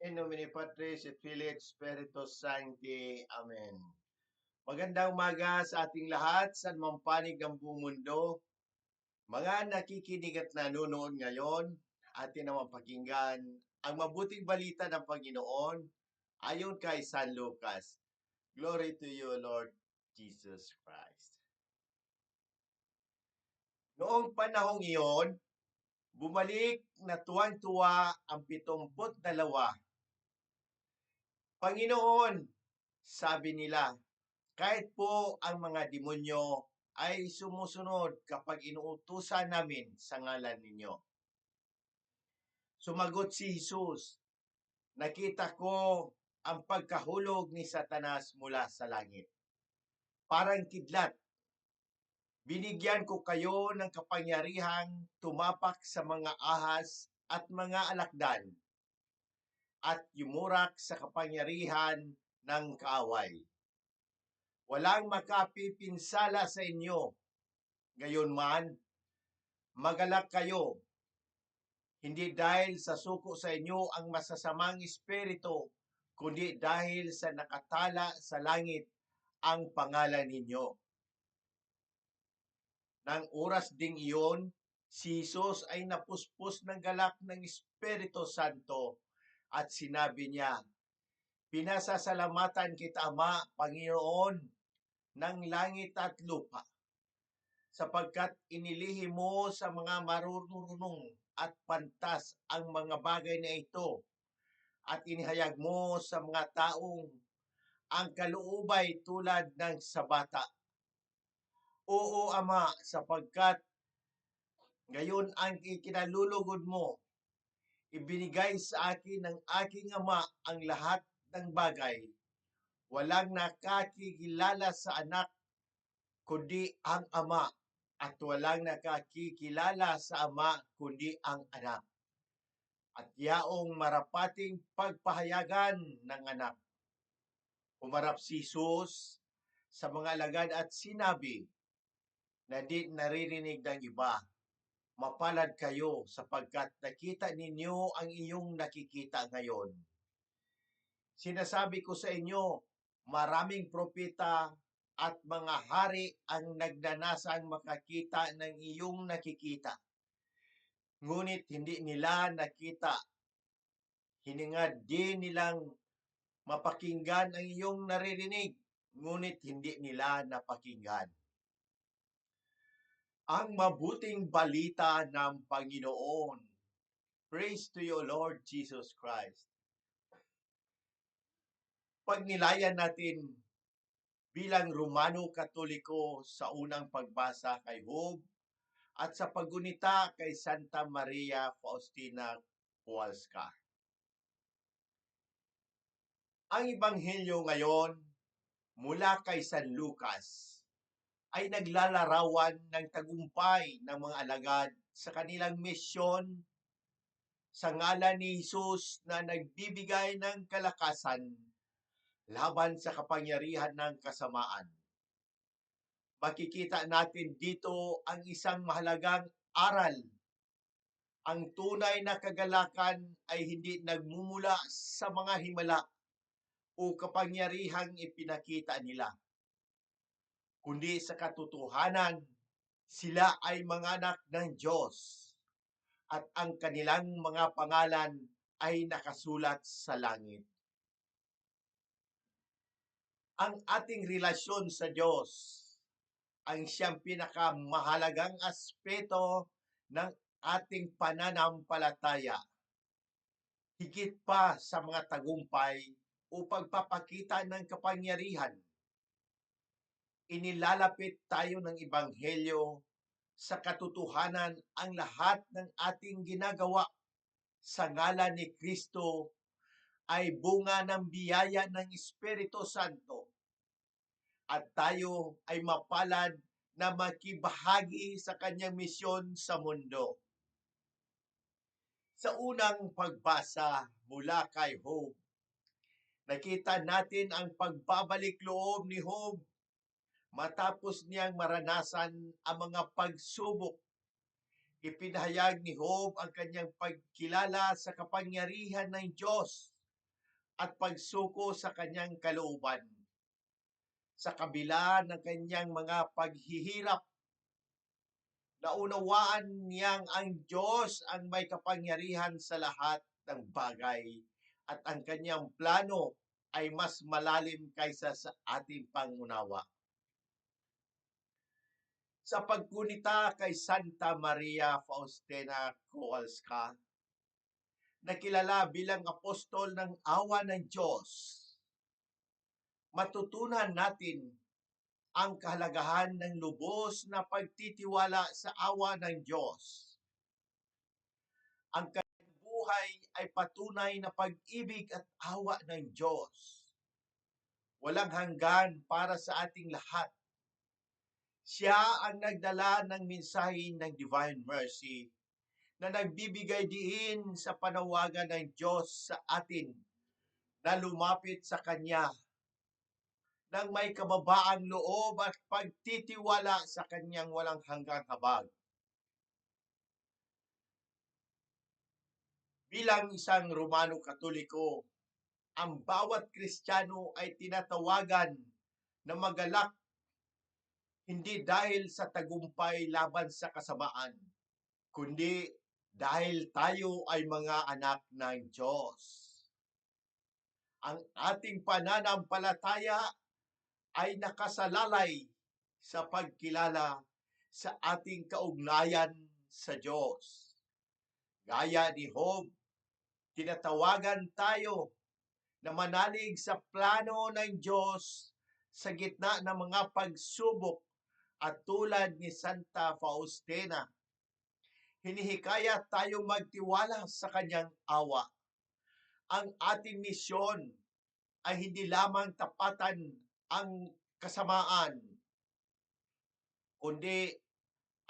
In nomine Patris et Filii et Spiritus Sancti. Amen. Magandang umaga sa ating lahat sa mampanig ng buong mundo. Mga nakikinig at nanonood ngayon, atin naman pakinggan ang mabuting balita ng Panginoon ayon kay San Lucas. Glory to you, Lord Jesus Christ. Noong panahong iyon, bumalik na tuwang-tuwa ang pitumput dalawa. Panginoon, sabi nila, kahit po ang mga demonyo ay sumusunod kapag inuutusan namin sa ngalan ninyo. Sumagot si Jesus, nakita ko ang pagkahulog ni Satanas mula sa langit. Parang kidlat, binigyan ko kayo ng kapangyarihang tumapak sa mga ahas at mga alakdan at yumurak sa kapangyarihan ng kaaway. Walang makapipinsala sa inyo. Gayon man, magalak kayo. Hindi dahil sa suko sa inyo ang masasamang espiritu, kundi dahil sa nakatala sa langit ang pangalan ninyo. Nang oras ding iyon, si Jesus ay napuspos ng galak ng Espiritu Santo at sinabi niya, Pinasasalamatan kita, Ama, Panginoon, ng langit at lupa, sapagkat inilihi mo sa mga marurunong at pantas ang mga bagay na ito, at inihayag mo sa mga taong ang kaluubay tulad ng sa bata. Oo, Ama, sapagkat ngayon ang ikinalulugod mo, ibinigay sa akin ng aking Ama ang lahat ng bagay. Walang nakakikilala sa anak, kundi ang Ama, at walang nakakikilala sa Ama, kundi ang anak. At yaong marapating pagpahayagan ng anak. Umarap si Jesus sa mga alagad at sinabi, na di naririnig ng iba. Mapalad kayo sapagkat nakita ninyo ang iyong nakikita ngayon. Sinasabi ko sa inyo, maraming propeta at mga hari ang nagdanasang makakita ng iyong nakikita. Ngunit hindi nila nakita. Hiningad din nilang mapakinggan ang iyong naririnig, ngunit hindi nila napakinggan ang mabuting balita ng Panginoon. Praise to you, Lord Jesus Christ. Pag nilayan natin bilang Romano Katoliko sa unang pagbasa kay Job at sa paggunita kay Santa Maria Faustina Kowalska. Ang Ebanghelyo ngayon mula kay San Lucas ay naglalarawan ng tagumpay ng mga alagad sa kanilang misyon sa ngalan ni Jesus na nagbibigay ng kalakasan laban sa kapangyarihan ng kasamaan. Makikita natin dito ang isang mahalagang aral. Ang tunay na kagalakan ay hindi nagmumula sa mga himala o kapangyarihang ipinakita nila kundi sa katotohanan, sila ay mga anak ng Diyos at ang kanilang mga pangalan ay nakasulat sa langit. Ang ating relasyon sa Diyos ang siyang pinakamahalagang aspeto ng ating pananampalataya. Higit pa sa mga tagumpay o pagpapakita ng kapangyarihan inilalapit tayo ng Ebanghelyo sa katotohanan ang lahat ng ating ginagawa. Sa ngalan ni Kristo ay bunga ng biyaya ng Espiritu Santo. At tayo ay mapalad na makibahagi sa kanyang misyon sa mundo. Sa unang pagbasa mula kay Job, nakita natin ang pagbabalik loob ni Job matapos niyang maranasan ang mga pagsubok. Ipinahayag ni Job ang kanyang pagkilala sa kapangyarihan ng Diyos at pagsuko sa kanyang kalooban. Sa kabila ng kanyang mga paghihirap, naunawaan niyang ang Diyos ang may kapangyarihan sa lahat ng bagay at ang kanyang plano ay mas malalim kaysa sa ating pangunawa. Sa pagkunita kay Santa Maria Faustina Kowalska, nakilala bilang apostol ng awa ng Diyos, matutunan natin ang kahalagahan ng lubos na pagtitiwala sa awa ng Diyos. Ang kanyang buhay ay patunay na pag-ibig at awa ng Diyos. Walang hanggan para sa ating lahat. Siya ang nagdala ng mensahe ng Divine Mercy na nagbibigay diin sa panawagan ng Diyos sa atin na lumapit sa Kanya ng may kababaang loob at pagtitiwala sa Kanyang walang hanggang habag. Bilang isang Romano Katoliko, ang bawat Kristiyano ay tinatawagan na magalak hindi dahil sa tagumpay laban sa kasamaan, kundi dahil tayo ay mga anak ng Diyos. Ang ating pananampalataya ay nakasalalay sa pagkilala sa ating kaugnayan sa Diyos. Gaya ni Job, tinatawagan tayo na manalig sa plano ng Diyos sa gitna ng mga pagsubok at tulad ni Santa Faustina, hinihikayat tayong magtiwala sa kanyang awa. Ang ating misyon ay hindi lamang tapatan ang kasamaan, kundi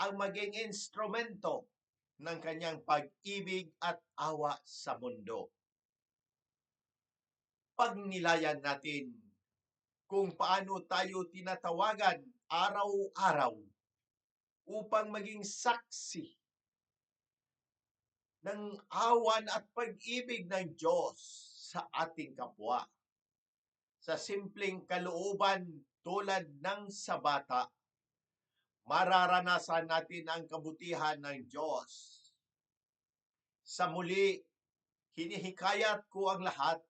ang maging instrumento ng kanyang pag-ibig at awa sa mundo. Pagnilayan natin kung paano tayo tinatawagan araw-araw upang maging saksi ng awan at pag-ibig ng Diyos sa ating kapwa. Sa simpleng kalooban tulad ng sa bata, mararanasan natin ang kabutihan ng Diyos. Sa muli, hinihikayat ko ang lahat,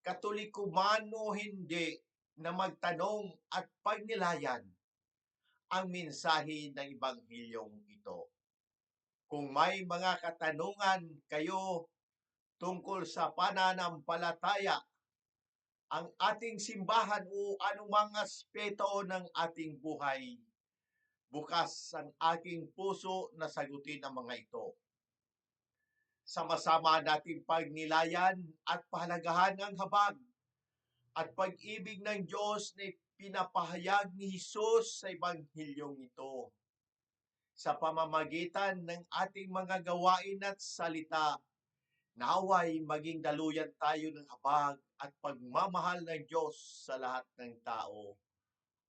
katoliko man o hindi, na magtanong at pagnilayan ang mensahe ng Ebanghilyong ito. Kung may mga katanungan kayo tungkol sa pananampalataya, ang ating simbahan o anumang aspeto ng ating buhay, bukas ang aking puso na sagutin ang mga ito. Sama-sama natin pagnilayan at pahalagahan ang habag at pag-ibig ng Diyos na pinapahayag ni Jesus sa Ebanghilyong ito. Sa pamamagitan ng ating mga gawain at salita, naway maging daluyan tayo ng habag at pagmamahal ng Diyos sa lahat ng tao.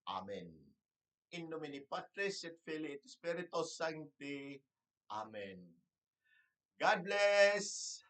Amen. In nomine Patris et Filii et Spiritus Sancti. Amen. God bless!